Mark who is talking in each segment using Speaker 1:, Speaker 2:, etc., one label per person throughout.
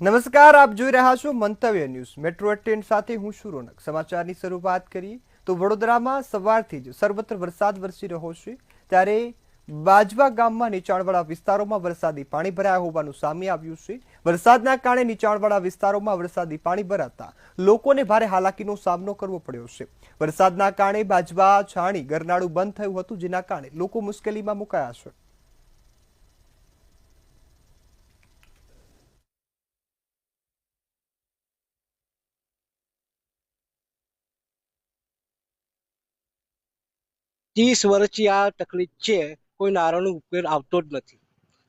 Speaker 1: નમસ્કાર, આપ જોઈ રહ્યા છો મંતવ્ય ન્યૂઝ. મેટ્રો ટ્રેન સાથે હું છું રોનક. સમાચારની શરૂઆત કરીએ તો વડોદરામાં સવારથી જ સર્વત્ર વરસાદ વરસી રહ્યો છે. ત્યારે બાજવા ગામમાં નીચાણવાળા વિસ્તારોમાં વરસાદી પાણી ભરાયા હોવાનું સામે આવ્યું છે. વરસાદના કારણે નીચાણવાળા વિસ્તારોમાં વરસાદી પાણી ભરાતા લોકોને ભારે હાલાકીનો સામનો કરવો પડ્યો છે. વરસાદના કારણે બાજવા, છાણી, ગરનાળું બંધ થયું હતું, જેના કારણે લોકો મુશ્કેલીમાં મુકાયા છે.
Speaker 2: ત્રીસ વર્ષથી આ તકલીફ છે કોઈ નારાયણનો ઉકેલ આવતો જ નથી.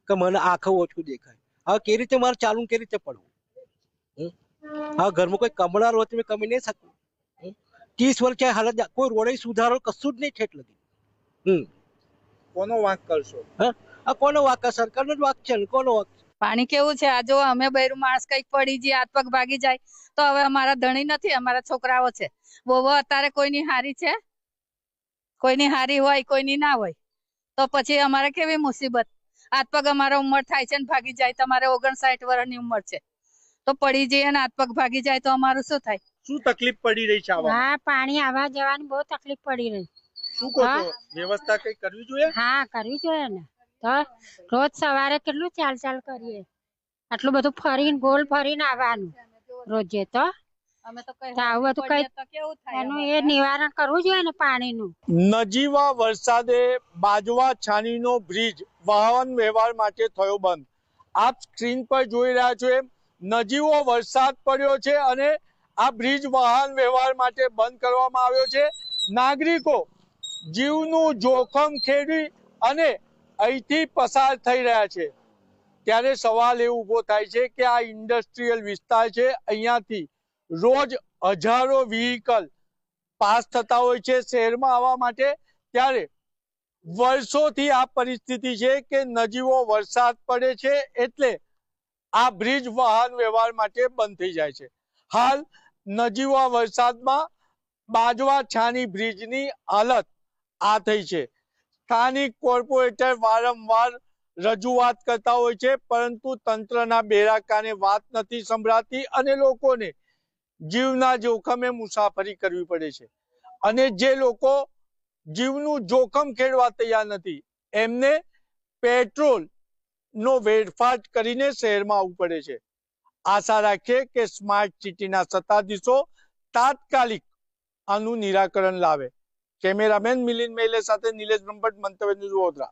Speaker 2: કે મને આંખો ઓછું દેખાય. હવે કેવી રીતે મારે ચાલુ કેવી રીતે પડવું? હા ઘરમાં કોઈ કમળા રોજ મેં કમી નહીં શકું ત્રીસ વર્ષ હાલત કોઈ રોડે સુધારો કશું જ નહીં ઠેઠ લગી. હમ?
Speaker 3: કોનો વાંક કરશો?
Speaker 2: હા? કોનો વાક સરકારનો જ વાંક છે ને કોનો વાક
Speaker 4: પાણી કેવું છે? આ જો અમે બૈરું માણસ કંઈક પડી જઈએ હાથ પગ ભાગી જાય તો હવે અમારા ધણી નથી અમારા છોકરાઓ છે. વોવો અત્યારે કોઈની હારી છે? કોઈની હારી હોય કોઈની ના હોય તો પછી અમારે કેવી મુસીબત? હાથ પગ અમારા ઉંમર થાય છે ને ભાગી જાય તમારે ઓગણસાઠ વર્ષની ઉંમર છે. તો પડી જઈએ ને હાથ પગ ભાગી જાય તો અમારું શું થાય?
Speaker 3: શું તકલીફ પડી રહી છે
Speaker 5: હા પાણી આવવા જવાની બહુ તકલીફ પડી રહી.
Speaker 3: શું કહો. વ્યવસ્થા કઈ કરવી જોઈએ?
Speaker 5: હા કરવી જોઈએ ને. તો રોજ સવારે કેટલું ચાલ ચાલ કરીએ? આટલું બધું ફરીને ગોલ ફરીને આવવાનું રોજે તો?
Speaker 4: અમે તો કઈ
Speaker 5: તો કઈ
Speaker 4: કેવું થાય
Speaker 5: એનું એ નિવારણ કરવું જોઈએ ને પાણીનું?
Speaker 3: નજીવા વરસાદે બાજવા છાનીનો બ્રિજ વાહન વ્યવહાર માટે થયો બંધ. આપ સ્ક્રીન પર જોઈ રહ્યા છો એમ નજીવો વરસાદ પડ્યો છે અને આ બ્રિજ વાહન વ્યવહાર માટે બંધ કરવામાં આવ્યો છે. નાગરિકો જીવનું જોખમ ખેડી અને અહીંથી પસાર થઈ રહ્યા છે. ત્યારે સવાલ એ ઊભો થાય છે કે આ ઇન્ડસ્ટ્રીયલ વિસ્તાર છે અહીંયાથી રોજ હજારો વ્હીકલ પાસ થતા હોય છે શહેરમાં આવવા માટે. ત્યારે વર્ષોથી આ પરિસ્થિતિ છે કે નજીવો વરસાદ પડે છે એટલે આ બ્રિજ વાહન વ્યવહાર માટે બંધ થઈ જાય છે. હાલ નજીવા વરસાદમાં બાજવા છાની બ્રિજની હાલત આ થઈ છે. સ્થાનિક કોર્પોરેટર વારંવાર રજૂઆત કરતા હોય છે, પરંતુ તંત્રના બેરાકાને વાત નથી સંભળાતી અને લોકોને જીવના જોખમે મુસાફરી કરવી પડે છે. અને જે લોકો જીવનું જોખમ ખેડવા તૈયાર નથી, એમને પેટ્રોલ નો વેડફાટ કરીને શહેરમાં આવવું પડે છે. આશા રાખીએ કે સ્માર્ટ સિટીના સત્તાધીશો તાત્કાલિક આનું નિરાકરણ લાવે. કેમેરામેન મિલિન મેલે સાથે નિલેશ બ્રહ્મભટ્ટ, મંતવ્ય વડોદરા.